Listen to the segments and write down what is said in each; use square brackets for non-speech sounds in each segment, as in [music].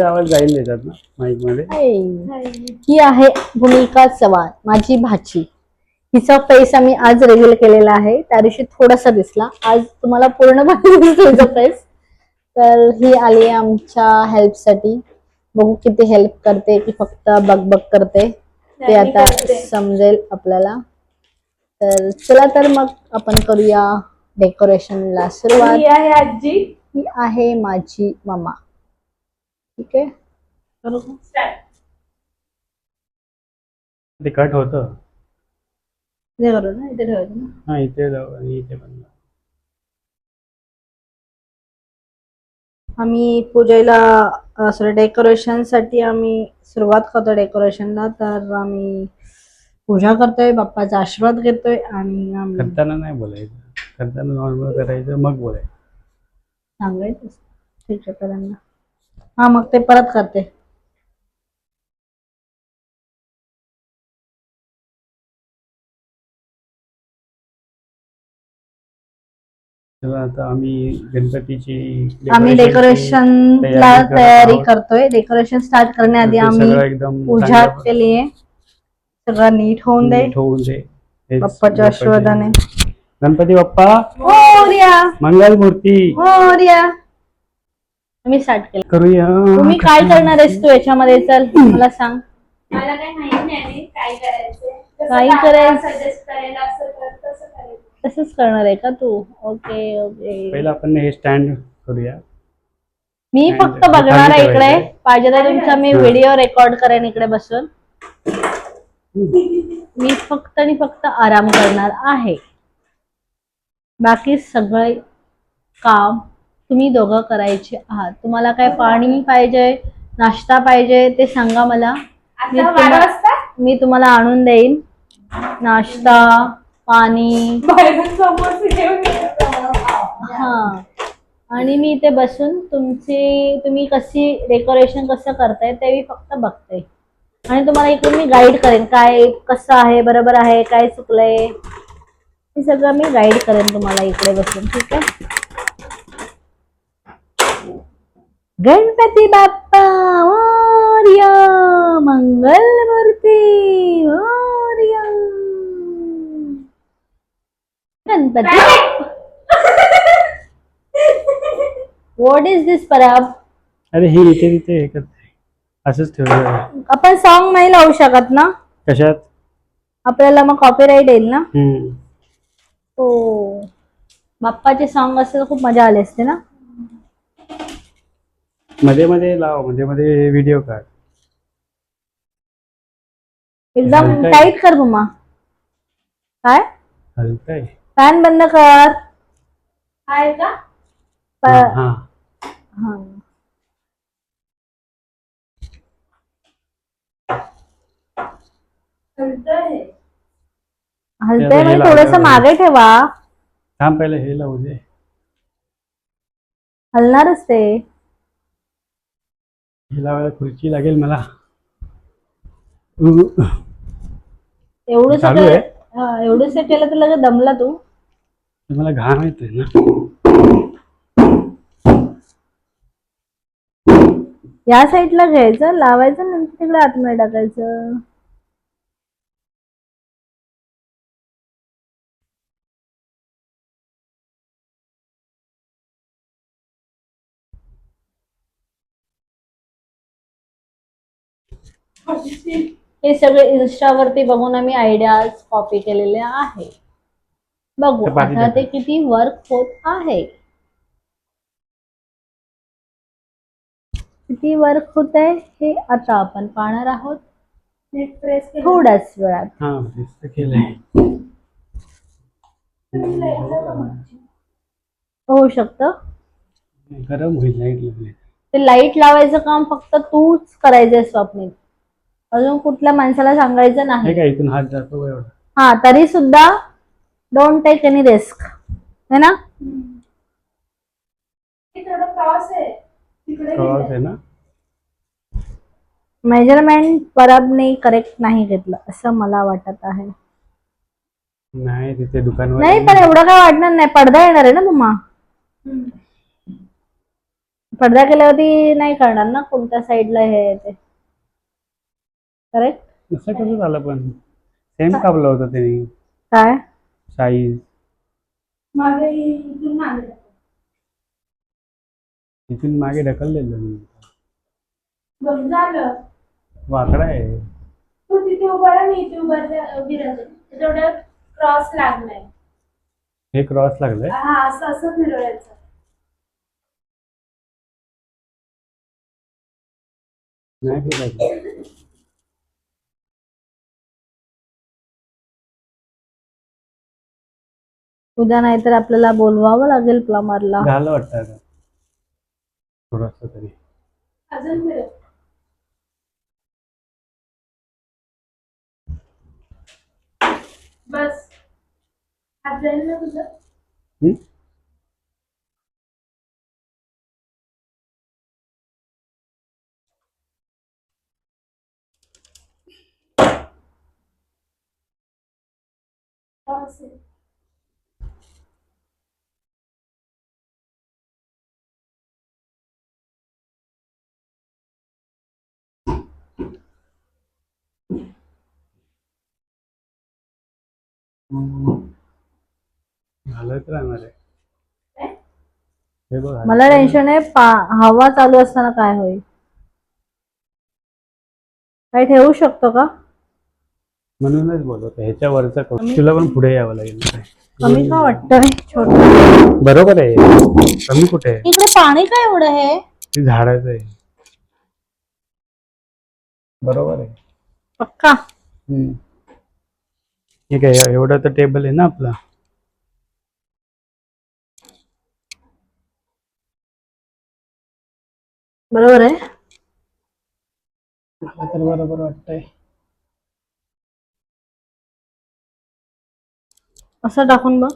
आवाज जाईल त्याच्यात ना? माईकमध्ये? ही आहे भूमिका चव्हाण माझी भाची. हिचा फेस आम्ही आज रिव्हील केलेला आहे. त्या दिवशी थोडासा दिसला. आज तुम्हाला पूर्ण दिसतो हिचा फेस तर ही आली आहे आमच्या हेल्पसाठी बघू किती हेल्प करते की फक्त बग करते. ते आता समजेल आपल्याला. तर चला तर मग आपण करूया डेकोरेशनला सुरुवात. ही आहे आजी. ही आहे माझी मम्मा. ठीक आहे. ते कट होतं. करू ना इथे ठेवायचं ना. हा इथे जाऊ आणि इथे. आम्ही पूजेला सॉरी डेकोरेशनसाठी आम्ही सुरुवात करतो डेकोरेशनला तर आम्ही पूजा करतोय बाप्पाचा आशीर्वाद घेतोय आणि आम्ही करताना नाही बोलायचं. करताना नॉर्मल करायचं मग बोलायचं. सांगायचं शिक्षकांना हा मग ते परत करते. तेव्हा आता आम्ही गणपतीची आम्ही decorationची डेकोरेशनला तयारी करत तयारी आहोत. करतोय. डेकोरेशन स्टार्ट करण्याआधी ते आम्ही सगळं एकदम पूजा चांगल्या केली आहे. सगळं नीट होऊन दे. नीट होऊन दे. हेच बाप्पाच्या गणपती- आशीर्वादाने. गणपती बाप्पा मोरया मंगल मूर्ती मोरया मी स्टार्ट केलं. करूया. तुम्ही काय करणार आहेस तू याच्यामध्ये? चल मला सांग. मला काही माहीत नाही आणि काय करायचंय? काय करायचं? सजेस्ट करायला असं कर तसं करायचं तसंच करणार आहे का तू? Okay okay. पहिलं आपण हे स्टँड करूया. मी फक्त ते बघणार आहे इकडे. पाहिजे तर तुमचा मी. व्हिडिओ रेकॉर्ड करेन इकडे बसून. मी फक्त आणि फक्त आराम करणार आहे. बाकी सगळे काम तुम्ही दोघं करायचे आहात. तुम्हाला काय पाणी पाहिजे नाश्ता पाहिजे ते सांगा मला. मी तुम्हा- तुम्हाला आणून देईन. नाश्ता पाणी. हा. आणि मी इथे बसून तुमची तुम्ही कशी डेकोरेशन कसं करताय ते मी फक्त बघते. आणि तुम्हाला इकडून मी गाईड करेन. काय कसं आहे बरोबर आहे काय चुकलंय? हे सगळं मी गाईड करेन तुम्हाला इकडे बसून ठीक आहे? गणपती बाप्पा मोरया मंगल मूर्ती Morya Ganpati. What is this पराब अरे हे इथे तिथे हे करते. असंच ठेवलं आपण सॉन्ग नाही लावू शकत ना? कशात? आपल्याला मग कॉपीराईट येईल ना? हम्म. हो. बाप्पाचे सॉन्ग असते तर खूप मजा आली असते ना? मध्ये मध्ये लावमध्ये मध्ये व्हिडिओ काढ. एकदम. टाईट कर बुमा. काय? हलकय फॅन बंद कर. आहे का? प- हा हा. हलतंय. हलतंय त्याला हे म्हणजे थोडस. मागे ठेवा. थांब पहिलं हे लावू दे. हलणारच ते. हे लावायला खुर्ची लागेल मला. एवढं चालू आहे? हा, एवढंच केलं तर लगेच दमला तू. मला घाम येतोय ना. या साईडला घ्यायचं लावायचं नंतर तिकडे आतमध्ये टाकायचं. हे सगळे इन्स्टावरती बघून आम्ही आयडियाज कॉपी केलेले आहे. बघू आता ते. किती वर्क होत आहे. किती वर्क होत आहे हे आता आपण पाहणार आहोत. नीट प्रेस केलं. थोड्याच वेळात. हा होऊ शकतं. गरम होईल लाइट लागली. ते लाइट लावायचं काम फक्त तूच करायचंय स्वप्नीत. अजून कुठल्या माणसाला सांगायचं हे नाही काय इथून हात जातो एवढा. हा तरी सुद्धा डोंट टेक एनी रिस्क है ना? आहे. प्रवास. आहे ना? मेजरमेंट परबने करेक्ट नाही घेतलं असं मला वाटत आहे. नाही तिथे दुकानवर नाही पण एवढं काय वाटणार नाही. पडदा येणार आहे ना तुम्हा. पडदा केल्यावरती नाही करणार ना कोणत्या साईडला हे आहे ते. करेक्ट असं कसं झालं पण? सेम कापलं होतं त्यांनी. काय? साईज मागे इथून मागे तिथून मागे ढकललेलं मी. बघ झालं. वाकडा आहे. तू तिथे उभा राहा मी इथे उभा रा- उभी राहते. तेवढं क्रॉस लागलाय. हे क्रॉस लागलंय? हा असं असं फिरवायचं. नाही फिरायचं. उद्या नाहीतर आपल्याला बोलवावं लागेल प्लंबरला झालं वाटतं आता थोडस तरी. अजून फिरव बस. हात जाईल ना तुझं? हम्म? घालत राहणार आहे. काय? हे बघ मला टेन्शन आहे पा- हवा चालू असताना काय होईल? काही ठेवू शकतो का? म्हणूनच बोलवतो ह्याच्या वरचा तुला पण पुढे यावं लागेल. कमी का वाटतंय? छोट. बरोबर आहे कमी कुठे आहे? इकडे पाणी काय एवढं आहे? ते झाडाचं आहे. बरोबर आहे. पक्का? हम्म. ठीक आहे एवढं तर टेबल आहे ना आपला. बरोबर आहे? मला तर बरोबर वाटतंय. असं टाकून बघ.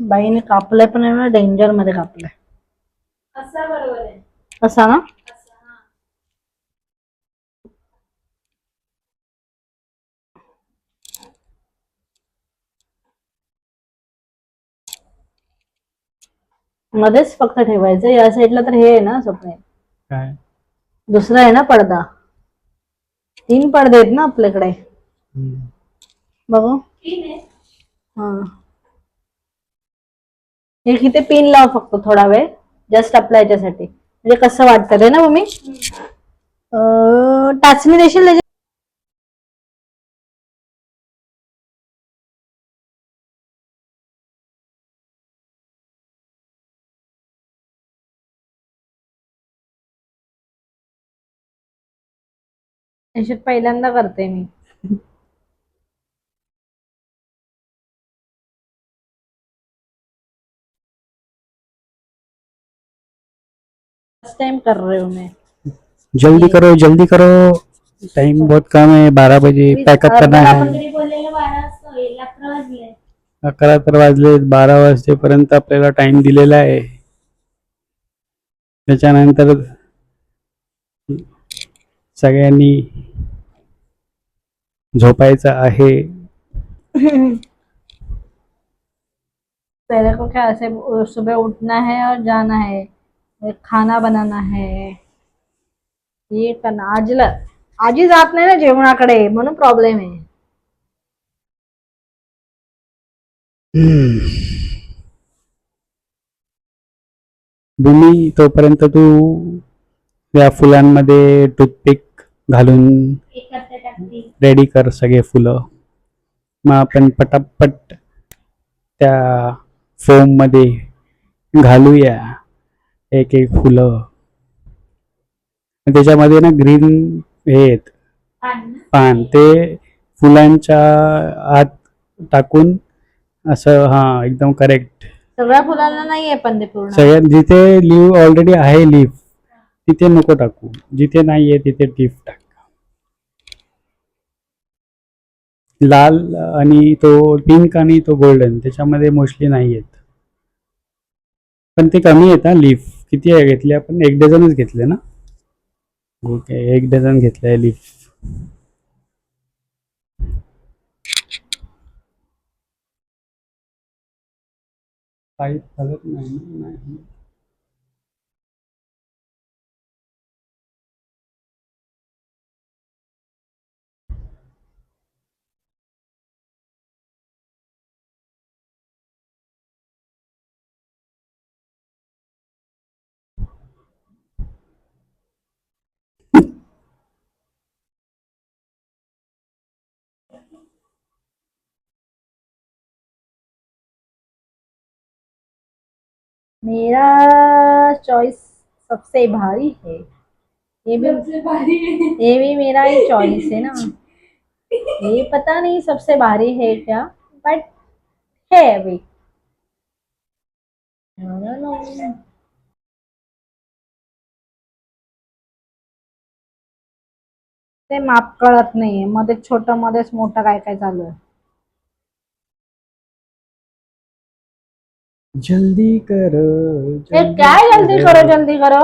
बाईने कापलंय पण आहे ना डेंजरमध्ये कापलंय. असा बरोबर आहे. असा ना? मध्येच फक्त ठेवायचं. या साईडला तर हे आहे ना स्वप्ने. काय? दुसरा आहे ना पडदा. तीन पडदे आहेत ना आपल्याकडे. हम्म. बघू. तीन आहे हा एक इथे पिन लाव फक्त थोडा वेळ. जस्ट अप्लायच्या साठी म्हणजे कसं वाटतं ना मम्मी? अं, टाचणी देशील त्याची याच्यात पहिल्यांदा करते मी. फ़र्स्ट टाइम कर रही हूँ मैं. जल्दी करो जल्दी करो. टाइम बहुत कम है बारह बजे पैकअप करना है। अकरा तर वाजले बारा वाजेपर्यंत आपल्याला टाइम दिलेला आहे. त्याच्यानंतर सगळ्यांनी झोपायचं आहे. पहले को क्या ऐसे सुबह उठना है और जाना है? खाना बनाना है। ये करना। आजीला आजी जात नाही ना जेवणाकडे म्हणून प्रॉब्लेम आहे. भूमी तोपर्यंत तू या फुलांमध्ये टूथपिक घालून रेडी कर सगळे फुलं. मग आपण पटापट त्या फोममध्ये घालूया. एक एक फुलं. त्याच्यामध्ये ना ग्रीन हे आहेत. पान ते फुलांच्या आत टाकून असं हा एकदम करेक्ट सगळ्या फुलांना नाहीये पण ते पूर्ण? सगळ्यात जिथे लिव्ह ऑलरेडी आहे लिफ तिथे नको टाकू. जिथे नाहीये तिथे लिफ टाक. लाल आणि तो पिंक आणि तो गोल्डन त्याच्यामध्ये मोस्टली नाही आहेत पण ते कमी आहेत हा लीफ किती आहे घेतले आपण? एक डझनच घेतले ना? ओके एक डझन घेतले लीफ पाईप हलत नाही. मेरा चॉइस सबसे भारी है। ये भी सबसे भारी ये भी मेरा ही चॉइस है ना। [laughs] ये पता नहीं सबसे भारी है क्या बट है अभी. ते माप कळत नाहीये मध्ये छोट मध्येच मोठं काय काय चालू आहे जल्दी करो ए, काय जल्दी करो। जल्दी करो?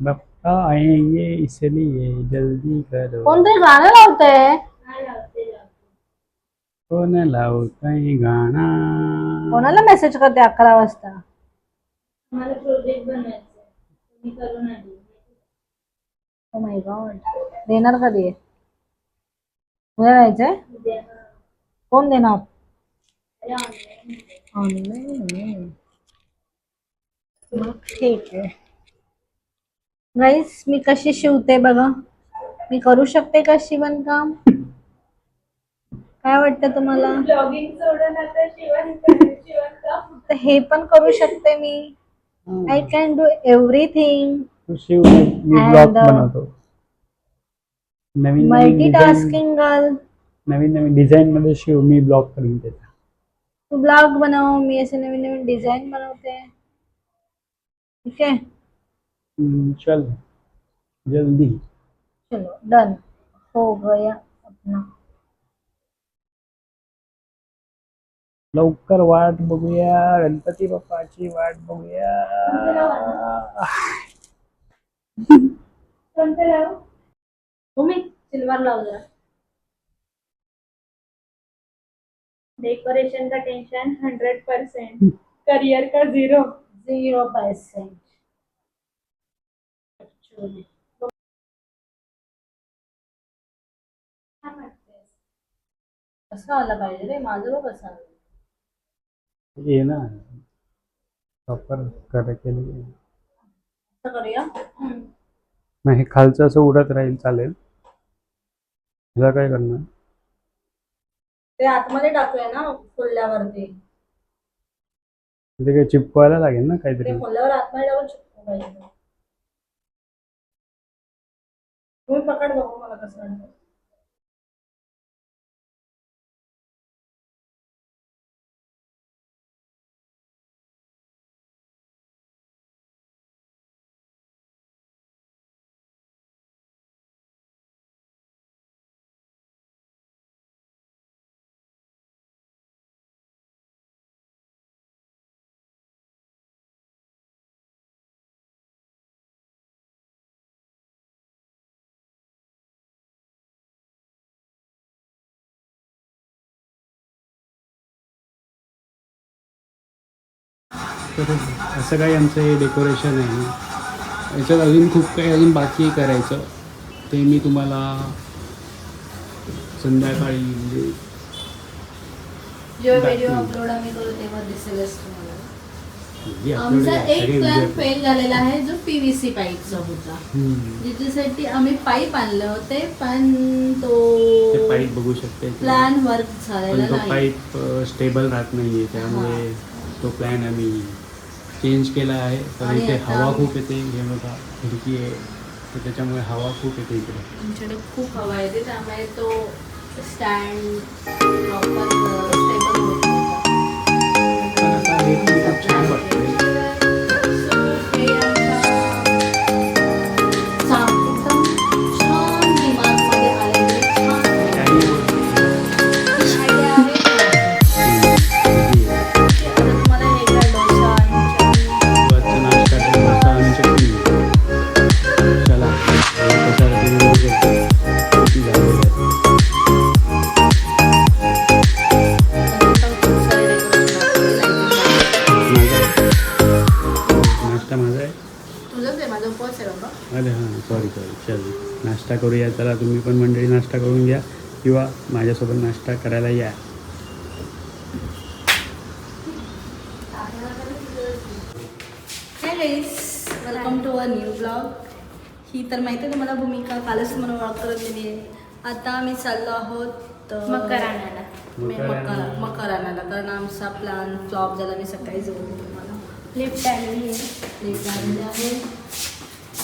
बप्पा आएँगे इसलिए जल्दी करो। कोणतरी गाणं लावतंय हा? लावते लावते कोण लावताय गाणा कोणाला मेसेज करते अकरा वाजता मला प्रोजेक्ट बनवायचा आहे. तुम्ही करून आली ओ माय गॉड देणार कधी आहे उद्या. जायचंय कोण देणार. ऑनलाईन ठीक आहे. गाईस मी कशी शिवते बघा. मी करू शकते का शिवणकाम? काय वाटतं तुम्हाला? ब्लॉगिंग सोडून आता शिवण शिवण काम तर हे पण करू शकते मी. आय कॅन डू एव्हरीथिंग तू शिव मी ब्लॉग uh, बनवतो. नवीन नवीन मल्टी डिझाईन टास्किंग गर्ल नवीन नवीन डिझाईन मध्ये शिव मी ब्लॉग करून देतो. तू ब्लॉग बनव मी असे नवीन नवीन डिझाईन बनवते. ठीक आहे? हम्म, चल. जल्दी. चलो डन हो गया अपना. लवकर वाट बघूया. गणपती बाप्पाची वाट बघूया. तुम्ही सिल्वर लाव जरा डेकोरेशन का टेंशन हंड्रेड परसेंट करियर का झिरो झिरो पर्सेंट कसं आलं पाहिजे रे? माझं बघ कसं आलं. ये ना. प्रॉपर कर केलं. असं करूया. नाही हे खालचं असं उडत राहील चालेल. ह्याला काय करणार? ते आतमध्ये टाकूया ना फुलल्यावरती तिथे काय चिपकवायला लागेल ना काहीतरी? ते फुलल्यावर आतमध्ये टाकून चिपकू पाहिजे. तुम्ही पकड बघू मला कसं वाटतं. तर असं काही आमचं हे डेकोरेशन आहे याच्यात अजून खूप काही अजून बाकी करायचं. ते मी तुम्हाला संध्याकाळी म्हणजे जेव्हा बाकी. व्हिडिओ अपलोड आम्ही करू तेव्हा दिसेलच तुम्हाला. आमचा आपल्याकडे एक सगळे प्लॅन उद्या- फेल झालेला आहे जो पीव्हीसी पाईपचा होता. हम्म. ज्याच्यासाठी आम्ही पाईप आणले होते पण ते तो पाईप बघू शकते प्लॅन वर्क पण झालेला तो नाही. पाईप स्टेबल राहत नाहीये त्यामुळे तो प्लॅन आम्ही चेंज केला आहे. तर इथे हवा खूप येते. हे बघा खिडकी आहे. तर त्याच्यामुळे हवा खूप येते इकडे. आमच्याकडे खूप हवा येते. त्यामुळे तो स्टँड प्रॉपर स्टेबल होत छान वाटतंय. नाश्ता करूया. चला तुम्ही पण मंडळी नाश्ता करून घ्या किंवा माझ्यासोबत नाश्ता करायला या. Welcome to a new blog ही तर माहिती आहे तुम्हाला भूमिका कालच मला ओळख करून दिली आहे आता आम्ही चाललो आहोत मकर आणायला मे- मकर मकर आणायला. कारण आमचा प्लॅन फ्लॉप झाला. मी सकाळी जाऊन तुम्हाला. लिफ्ट आलेली आहे. लेट झालेले आहे.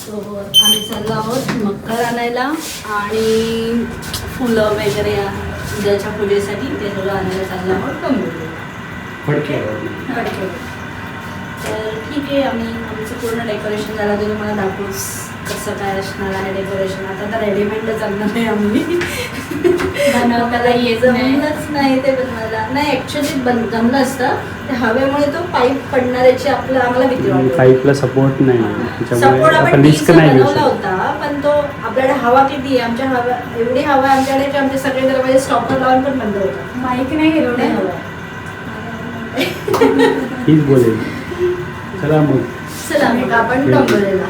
सो आम्ही चाललो आहोत मकर आणायला आणि फुलं वगैरे उद्याच्या पूजेसाठी ते सगळं आणायला चाललो आहोत फडके तर ठीक आहे आम्ही आमचं पूर्ण डेकोरेशन झालं. ते तुम्हाला दाखवूच कसं काय असणार आहे डेकोरेशन आता तर रेडीमेडच आणणार आहे आम्ही. बनवताना येत नाही. जमलंच नाही. ते नाही ॲक्च्युली बन जमलं असतं. ते हवेमुळे तो पाईप पडणाऱ्याची आपलं आम्हाला भीती वाटते पाईपला सपोर्ट नाही. सपोर्ट त्याच्यामुळे आपण आपण रिस्क टीचा नाही घेऊ बनवला शकत. होता पण तो आपल्याकडे हवा किती आहे? आमच्या हवा एवढी हवा आहे आमच्याकडे की आमचे सगळे दरवाजे स्टॉपर लावून पण बंद होतात. माईक नाही घेतलं हवा. हीच बोलेल. चला मग. चला मग आपण डोंगरेला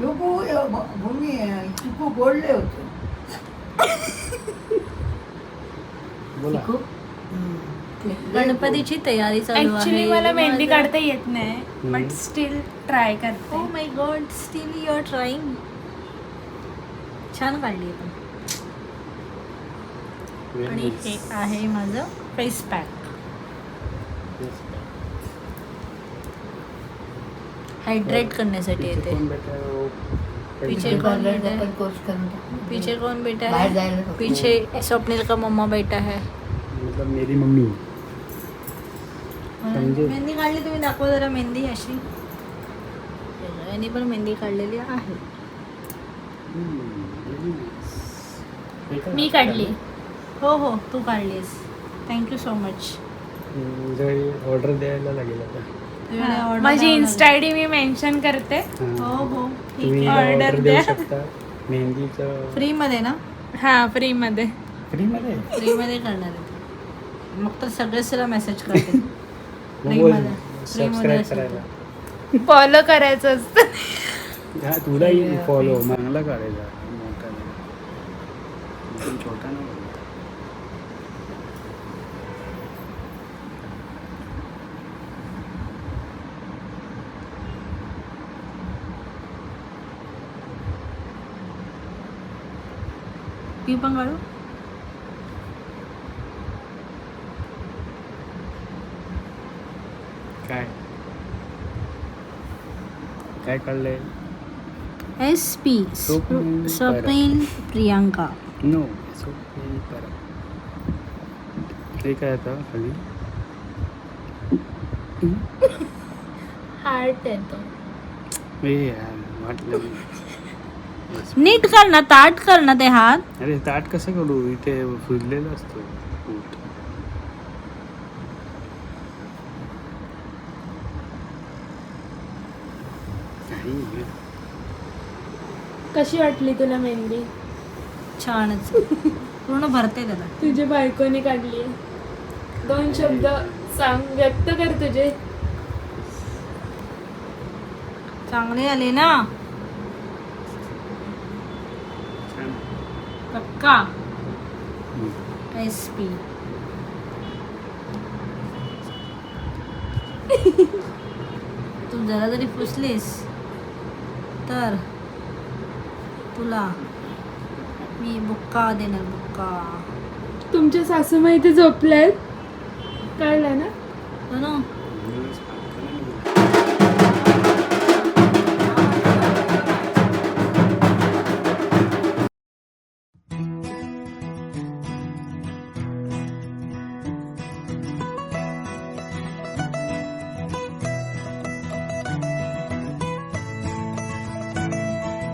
लोको भूमी चिकू बोलले होते. बोला. गणपतीची तयारी चालू आहे. ऍक्च्युली मला मेहंदी काढता येत नाही. बट स्टील ट्राय करते. ओ my god still you are trying छान काढली पण. आणि हे आहे माझं फेस पॅक हायड्रेट करण्यासाठी येते. पीछे कौन है टाकू. पीछे कौन बैठा बाहेर है. पीछे स्वप्निल का मम्मा बैठा है मतलब मेरी मम्मी. मेहंदी काढली तुम्ही दाखवा जरा मेहंदी अशी. यांनी पण मेहंदी काढलेली आहे. मी काढली. हो हो तू काढलीस. Thank you so much order द्यायला लागेल आता. माझी इन्स्टा आय डी मी मेन्शन करते. हां. हो तुम्ही आहे. ऑर्डर द्या. मेहंदीचं फ्री मध्ये ना? हा फ्री मध्ये. फ्रीमध्ये फ्री मध्ये करणार आहे मग तर सगळेच तिला मेसेज करते. [laughs] बोलमध्ये. Free मध्ये फॉलो करायचं असतं. हा तुलाही फॉलो चांगला करायचा mungkin cuaca nih Pimpang? Kay. Kay kalau? SP. Shopping Priyanka. No करा ते काय आता खाली हार्ट येतो ए यार वाटलं. नीट कर ना ताट कर ना ते हात. अरे ताट कसं करू? इथे फुजलेलं असतो. ऊट काही कशी वाटली तुला मेहंदी? छानच. पूर्ण भरते त्याला. तुझ्या बायकोने काढली. दोन शब्द सांग व्यक्त कर तुझे. चांगले आले ना. पक्का. एस पी तू जरा जरी पुसलीस तर तुला मी बुक्का देणार बुक्का. तुमच्या सासूबाई ते झोपल्या आहेत कळलं ना? हो ना.